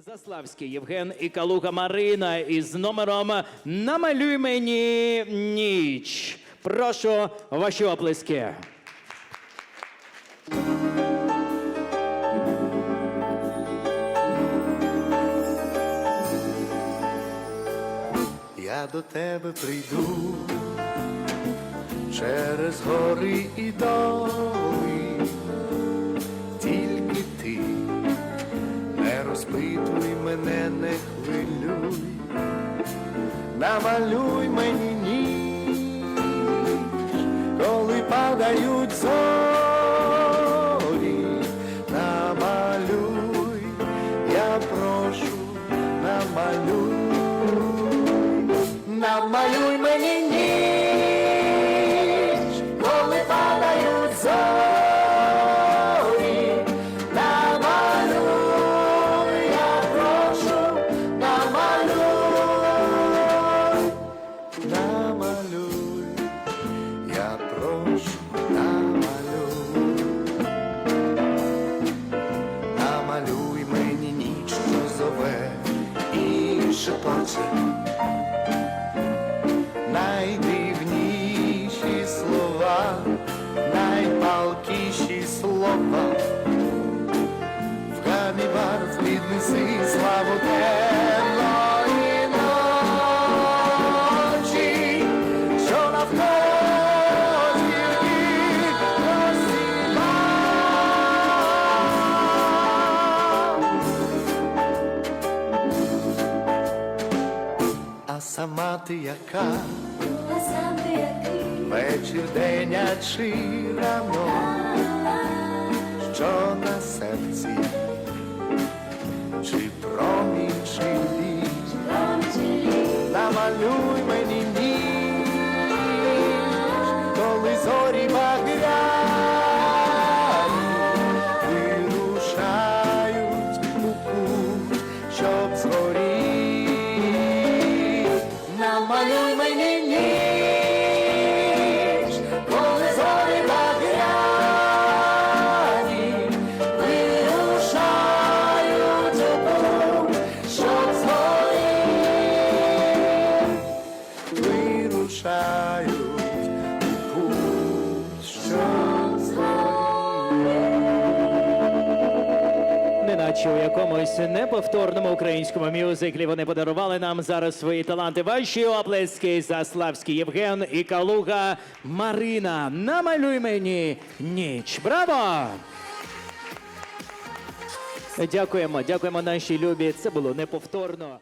Заславський Євген і Калуга Марина із номером Намалюй мені ніч. Прошу ваші оплески. Я до тебе прийду через гори і доли, розпитуй мене, не хвилюй, намалюй мені ніч, коли падають зорі, намалюй, я прошу, намалюй. Намалюй мені ніч, шепоче найдивніші слова, найпалкіші слова. В гамі барв віднеси сама ти яка? А сам ти який? Вечір, день а чи рано, що на серці, чи промінь, чи літ, намалюй мені ніч, коли зорі багряні вирушають у путь, щоб згоріти. Неначе у якомусь неповторному українському мюзиклі вони подарували нам зараз свої таланти. Ваші оплески Заславський Євген і Калуга Марина. Намалюй мені ніч. Браво! Дякуємо, дякуємо нашій любі. Це було неповторно.